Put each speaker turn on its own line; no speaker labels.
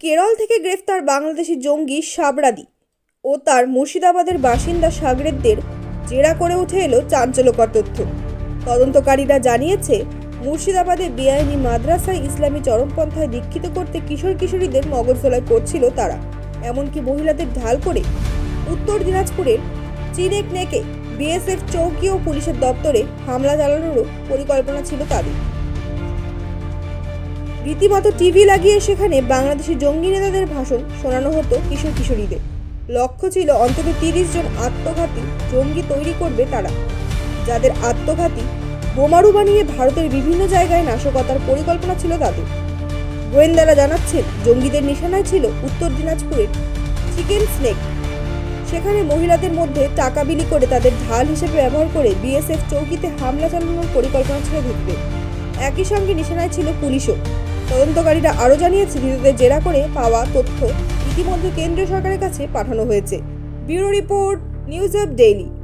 কেরল থেকে গ্রেফতার বাংলাদেশি জঙ্গি সাবরাদি ও তার মুর্শিদাবাদের বাসিন্দা সাগরেদদের জেরা করে উঠে এলো চাঞ্চল্যকর তথ্য। তদন্তকারীরা জানিয়েছে, মুর্শিদাবাদে বেআইনি মাদ্রাসায় ইসলামী চরমপন্থায় দীক্ষিত করতে কিশোর কিশোরীদের মগজদোলায় করছিল তারা। এমনকি মহিলাদের ঢাল করে উত্তর দিনাজপুরের চিনেক নেকে বিএসএফ চৌকি ও পুলিশের দপ্তরে হামলা চালানোরও পরিকল্পনা ছিল তাদের। রীতিমতো টিভি লাগিয়ে সেখানে বাংলাদেশি জঙ্গি নেতাদের ভাষণ শোনানো হতো কিশোর কিশোরীদের। লক্ষ্য ছিল অন্তত তিরিশ জন আত্মঘাতী জঙ্গি তৈরি করবে তারা, যাদের আত্মঘাতী বোমারু বানিয়ে ভারতের বিভিন্ন জায়গায় নাশকতার পরিকল্পনা ছিল তাদের। গোয়েন্দারা জানাচ্ছেন, জঙ্গিদের নিশানায় ছিল উত্তর দিনাজপুরের চিকেন স্নেক। সেখানে মহিলাদের মধ্যে টাকা বিলি করে তাদের ঢাল হিসেবে ব্যবহার করে বিএসএফ চৌকিতে হামলা চালানোর পরিকল্পনা ছিল ঢুকবে একই সঙ্গে নিশানায় ছিল পুলিশও। তদন্তকারীরা আরও জানিয়েছে ধৃতদের জেরা করে পাওয়া তথ্য ইতিমধ্যে কেন্দ্রীয় সরকারের কাছে পাঠানো হয়েছে। Bureau report, news of daily.